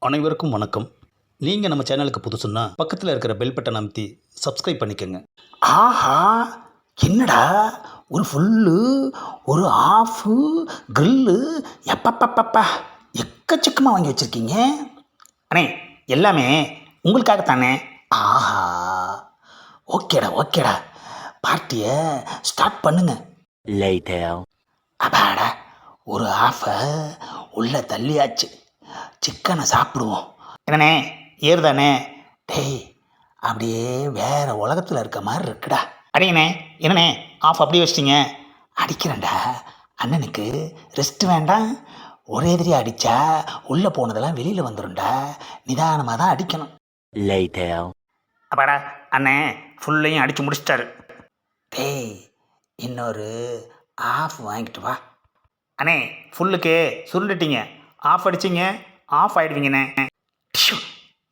அனைவருக்கும் வணக்கம். நீங்கள் நம்ம சேனலுக்கு புதுசுன்னா பக்கத்தில் இருக்கிற பெல் பட்டன் அமைத்தி சப்ஸ்கிரைப் பண்ணிக்கோங்க. ஆஹா! என்னடா? ஒரு ஃபுல்லு ஒரு ஆஃபு கிரில்லு எப்பப்பப்பப்பா! எக்கச்சக்கமாக வாங்கி வச்சுருக்கீங்க. அண்ணே எல்லாமே உங்களுக்காகத்தானே? ஆஹா! ஓகேடா ஓகேடா. பார்ட்டியை ஸ்டார்ட் பண்ணுங்க. அப்பாடா ஒரு ஆஃபை உள்ளே தள்ளியாச்சு. சிக்கனை சாப்பிடுவோம். என்னண்ணே ஏறுதானே டேய் அப்படியே வேற உலகத்தில் இருக்க மாதிரி இருக்குடா. அடிங்கண்ணே என்னண்ணே ஆஃப் அப்படியே வச்சிட்டீங்க. அடிக்கிறேன்டா. அண்ணனுக்கு ரெஸ்ட் வேண்டாம். ஒரே எதிரியா அடித்தா உள்ளே போனதெல்லாம் வெளியில் வந்துடும்டா நிதானமாக தான் அடிக்கணும். அப்பாடா அண்ணே ஃபுல்லையும் அடித்து முடிச்சிட்டாரு. டேய் இன்னொரு ஆஃப் வாங்கிட்டு வா. அண்ணே ஃபுல்லுக்கு சுருண்டுட்டீங்க. ஆஃப் அடிச்சிங்க. ஆஃப் ஆயிடுவீங்கண்ணே.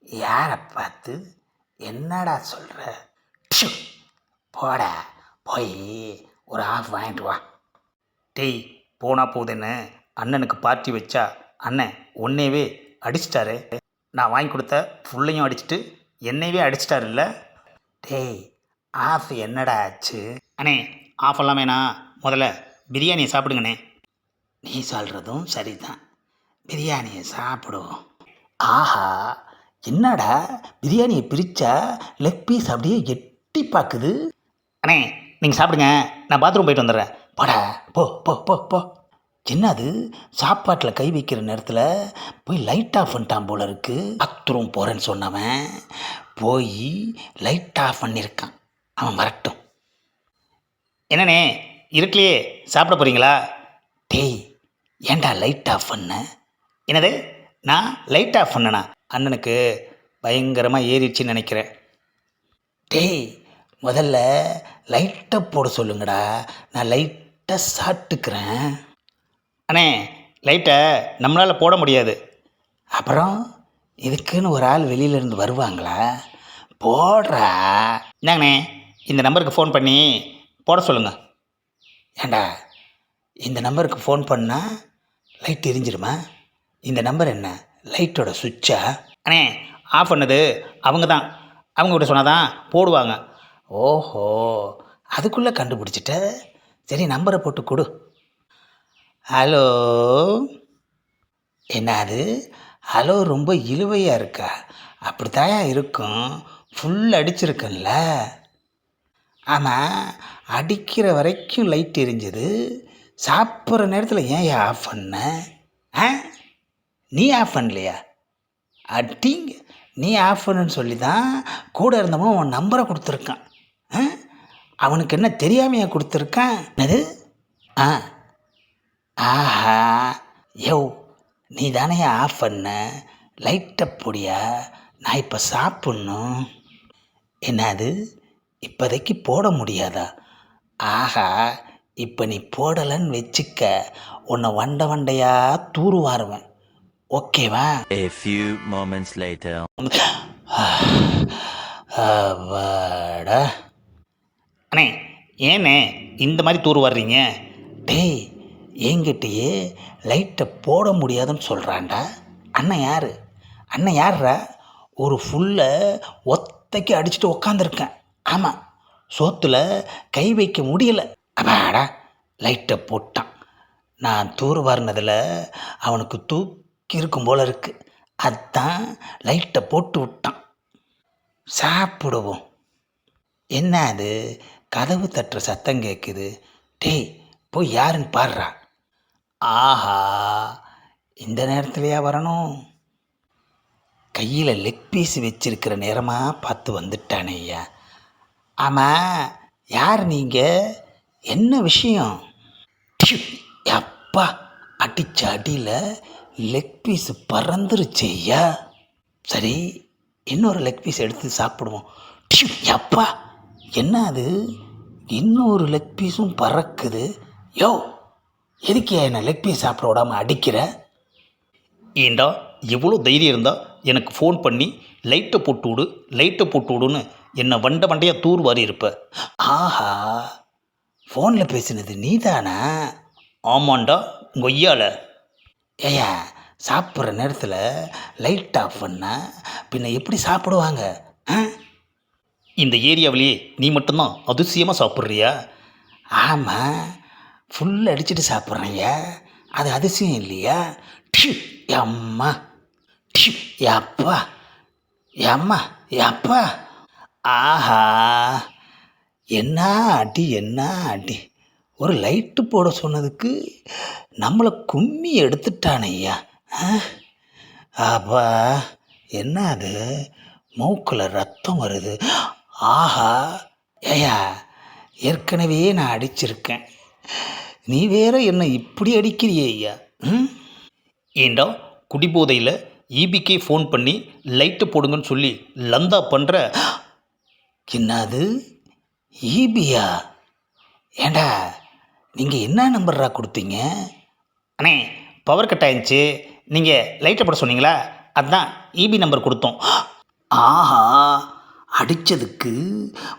யாரை பார்த்து என்னடா சொல்கிற போட. போய் ஒரு ஆஃப் வாங்கிட்டு வா. டேய் போனால் போகுதுன்னு அண்ணனுக்கு பார்ட்டி வச்சா அண்ணன் உன்னையவே அடிச்சிட்டாரு. நான் வாங்கி கொடுத்த ஃபுல்லையும் அடிச்சிட்டு என்னையவே அடிச்சிட்டாருல்ல? டேய் ஆஃப் என்னடா ஆச்சு? அண்ணே ஆஃப் எல்லாம் வேணா முதல்ல பிரியாணியை சாப்பிடுங்கண்ணே. நீ சொல்கிறதும் சரிதான். பிரியாணியை சாப்பிடுவோம் ஆஹா என்னடா பிரியாணியை பிரித்தா லெக் பீஸ் அப்படியே எட்டி பார்க்குது அண்ணே நீங்கள் சாப்பிடுங்க நான் பாத்ரூம் போயிட்டு வந்துடுறேன். போடா போ போ போ போ. என்னது சாப்பாட்டில் கை வைக்கிற நேரத்தில் போய் லைட் ஆஃப் பண்ணிட்டான் போல இருக்கு. பாத்ரூம் போகிறேன்னு சொன்னவன் போய் லைட் ஆஃப் பண்ணியிருக்கான். அவன் வரட்டும். என்னண்ணே இருக்கலையே சாப்பிட போகிறீங்களா டேய் ஏன்டா லைட் ஆஃப் பண்ண? என்னது? நான் லைட் ஆஃப் பண்ணனா? அண்ணனுக்கு பயங்கரமாக ஏறிடுச்சின்னு நினைக்கிறேன். டேய் முதல்ல லைட்டை போட சொல்லுங்கடா. நான் லைட்டை சாப்பிட்டுக்கிறேன். அண்ணே லைட்டை நம்மளால் போட முடியாது. அப்புறம் இதுக்குன்னு ஒரு ஆள் வெளியிலேருந்து வருவாங்களா? போடுறா. என்னங்கண்ணே இந்த நம்பருக்கு ஃபோன் பண்ணி போட சொல்லுங்கள் ஏண்டா இந்த நம்பருக்கு ஃபோன் பண்ணால் லைட் எரிஞ்சிருமா இந்த நம்பர் என்ன? லைட்டோட சுவிட்சா? அண்ணே ஆஃப் பண்ணது. அவங்க தான். அவங்க கிட்ட சொன்னால் தான் போடுவாங்க. ஓஹோ அதுக்குள்ளே கண்டுபிடிச்சிட்ட? சரி நம்பரை போட்டு கொடு. ஹலோ? என்ன அது? ஹலோ ரொம்ப இழுவையாக இருக்கா? அப்படித்தாயா இருக்கும்? ஃபுல் அடிச்சிருக்குல்ல. ஆமாம் அடிக்கிற வரைக்கும் லைட் எரிஞ்சது. சாப்பிட்ற நேரத்தில் ஏன் ஆஃப் பண்ண? ஆ? நீ ஆஃப் பண்ணலையா? அட்டிங்க நீ ஆஃப் பண்ணுன்னு சொல்லி தான் கூட இருந்தவன் உன் நம்பரை கொடுத்துருக்கான். ஆ? அவனுக்கு என்ன தெரியாமையா கொடுத்துருக்கான்? என்னது? ஆ. ஆஹா. யோ நீ தானே ஆஃப் பண்ண லைட்டை பொடியா? நான் இப்போ சாப்பிட்ணும். என்னது? இப்போதைக்கு போட முடியாதா? ஆஹா இப்போ நீ போடலைன்னு வச்சுக்க உன்னை வண்ட வண்டையாக தூருவாருவேன். ஓகேவா A few moments later. அப்பாடா அண்ணே ஏண்ணே இந்த மாதிரி தூர் வர்றீங்க? டேய் என்கிட்டயே லைட்டை போட முடியாதுன்னு சொல்கிறான்டா அண்ணன் யார்? அண்ணன் யார்ரா? ஒரு ஃபுல்லை ஒத்தைக்கு அடிச்சுட்டு உக்காந்துருக்கேன். ஆமாம் சோத்தில் கை வைக்க முடியல. அப்பாடா லைட்டை போட்டான். நான் தூர் வாரினதில் அவனுக்கு தூக்கி இருக்கும் போல இருக்கு. அதான் லைட்டை போட்டு விட்டான். சாப்பிடுவோம். என்ன அது? கதவு தட்டுற சத்தம் கேட்குது டேய் போய் யாருன்னு பாடுறா ஆஹா இந்த நேரத்துலையா வரணும்? கையில் லெக் பீஸ் வச்சிருக்கிற நேரமாக பார்த்து வந்துட்டானே ஐயா. ஆமாம் யார் நீங்கள் என்ன விஷயம்? அப்பா அடிச்ச அடியில் லெக் பீஸ் பறந்துருச்சு ஐயா சரி இன்னொரு லெக் பீஸ் எடுத்து சாப்பிடுவோம். அப்பா என்ன அது? இன்னொரு லெக் பீஸும் பறக்குது. யோ எதுக்கு என்ன லெக் பீஸ் சாப்பிட விடாம அடிக்கிற? ஏண்டா எவ்வளோ தைரியம் இருந்தால் எனக்கு ஃபோன் பண்ணி லைட்டை போட்டு விடு லைட்டை போட்டு விடுன்னு என்னை வண்ட வண்டையாக தூர் வாரி இருப்ப. ஆஹா ஃபோனில் பேசினது நீதானா? ஆமாண்டா கொய்யால ஏயா சாப்பிட்ற நேரத்தில் லைட் ஆஃப் பண்ணால் பின்ன எப்படி சாப்பிடுவாங்க? ஆ? இந்த ஏரியாவிலேயே நீ மட்டும்தான் அதிசயமாக சாப்பிட்றியா? ஆமாம் ஃபுல் அடிச்சுட்டு சாப்பிட்றேன்யா. அது அதிசயம் இல்லையா? டிஷு அம்மா. டிஷு அப்பா அம்மா அப்பா ஆஹா. என்ன அடி என்ன அடி. ஒரு லைட்டு போட சொன்னதுக்கு நம்மளை கும்மி எடுத்துட்டானையா ஆ? அப்பா என்ன அது? மூக்கில் ரத்தம் வருது. ஆஹா ஏயா ஏற்கனவே நான் அடிச்சிருக்கேன். நீ வேற என்ன இப்படி அடிக்கிறியே ஐயா ம்? ஏண்டா குடிபோதையில் ஈபிக்கே ஃபோன் பண்ணி லைட்டு போடுங்கன்னு சொல்லி லந்தா பண்ணுற என்னது? E ஈபியா ஏண்டா நீங்கள் என்ன நம்பர்ரா கொடுத்தீங்க? அண்ணே பவர் கட் ஆயிருந்துச்சு நீங்கள் லைட்டை போட சொன்னீங்களா? அதான் இபி நம்பர் கொடுத்தோம். ஆஹா அடித்ததுக்கு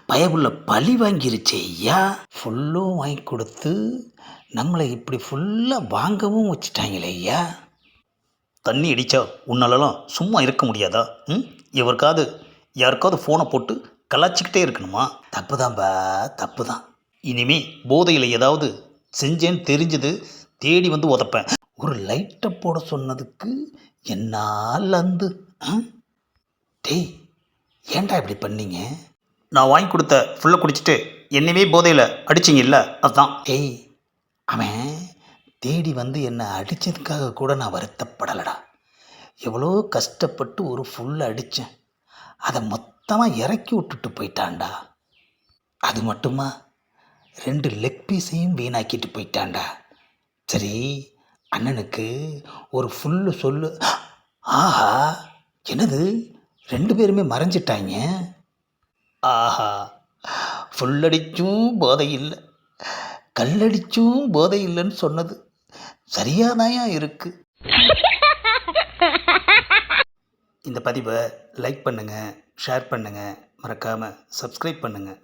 பயபுள்ள பழி வாங்கிருச்சே ஐயா. ஃபுல்லும் வாங்கி கொடுத்து நம்மளை இப்படி ஃபுல்லாக வாங்கவும் வச்சுட்டாங்களே ஐயா. தண்ணி அடித்தா உன்னாலலாம் சும்மா இருக்க முடியாதா? ம்? எவருக்காவது யாருக்காவது ஃபோனை போட்டு கலாச்சிக்கிட்டே இருக்கணுமா? தப்பு தான்பா தப்பு தான் இனிமே போதையில் ஏதாவது செஞ்சேன்னு தெரிஞ்சது தேடி வந்து உதப்பேன். ஒரு லைட்டை போட சொன்னதுக்கு என்னால் அந்து டேய் ஏன்டா இப்படி பண்ணீங்க? நான் வாங்கி கொடுத்த ஃபுல்லாக குடிச்சிட்டு என்னையே போதையில் அடிச்சிங்கல்ல அதுதான் டேய் அவன் தேடி வந்து என்னை அடித்ததுக்காக கூட நான் வருத்தப்படலடா. எவ்வளோ கஷ்டப்பட்டு ஒரு ஃபுல் அடித்தேன் அதை மொத்தமாக இறக்கி விட்டுட்டு போயிட்டான்டா. அது மட்டுமா? ரெண்டு லெக் பீஸையும் வீணாக்கிட்டு போயிட்டான்டா. சரி அண்ணனுக்கு ஒரு ஃபுல்லு சொல்லு. ஆஹா என்னது? ரெண்டு பேருமே மறைஞ்சிட்டாங்க. ஆஹா ஃபுல்லடிச்சும் போதை இல்லை கல்லடிச்சும் போதை இல்லைன்னு சொன்னது சரியாதாயா இருக்கு. இந்த பதிவை லைக் பண்ணுங்கள் ஷேர் பண்ணுங்கள் மறக்காமல் சப்ஸ்கிரைப் பண்ணுங்கள்